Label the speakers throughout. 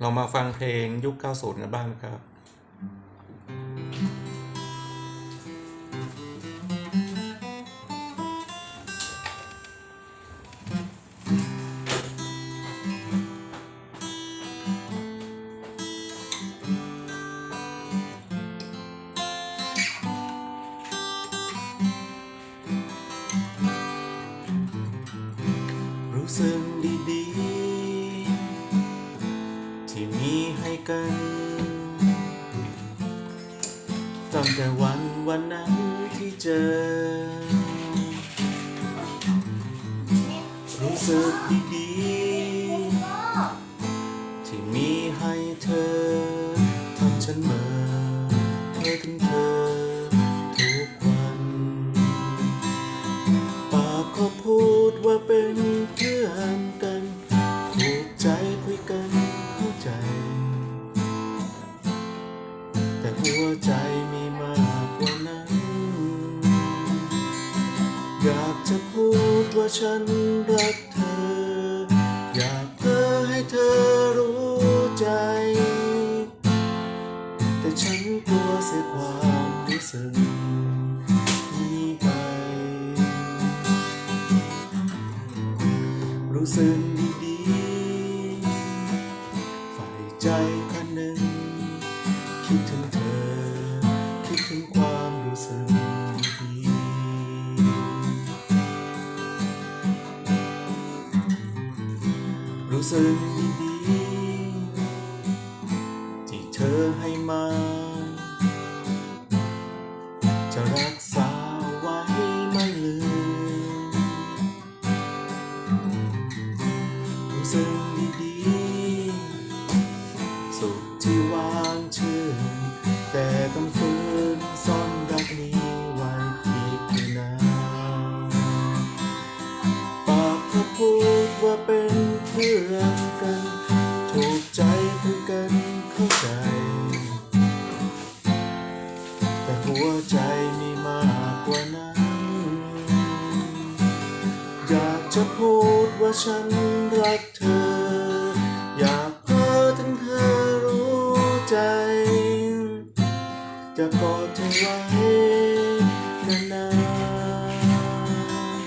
Speaker 1: เรามาฟังเพลงยุค 90 กันบ้างนะครับรู้สึกดี กัน ตั้งแต่วันวันนั้นที่เจอ รู้สึกดีๆที่มีให้เธอทำฉันเมื่อ ฉันรักเธอ อยากเพื่อให้เธอรู้ใจ แต่ฉันกลัวเสียความรู้สึกนี้ไป รู้สึกดีๆฝ่ายใจคนหนึ่งคิดถึง สึกดีๆที่เธอให้มา จะรักษาไว้ไม่ลืมรู้สึกดีๆสุขที่วางชื่อ แต่ต้องฝืน ฉันรักเธอ อยากเพ้อถึงเธอรู้ใจ จะกอดเธอไว้นาน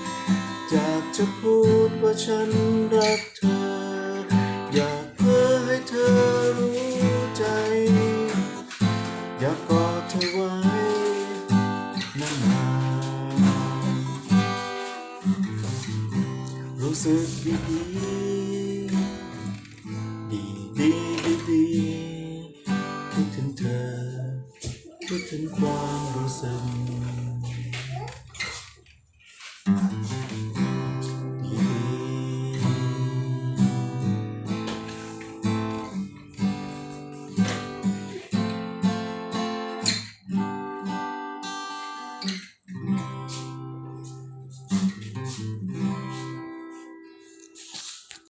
Speaker 1: ๆอยากจะพูดว่าฉันรักเธอ อยากเพ้อให้เธอรู้ใจ อยากกอดเธอไว้นานๆ 都是滴滴滴滴滴滴，พูดถึงเธอพูดถึงความรู้สึก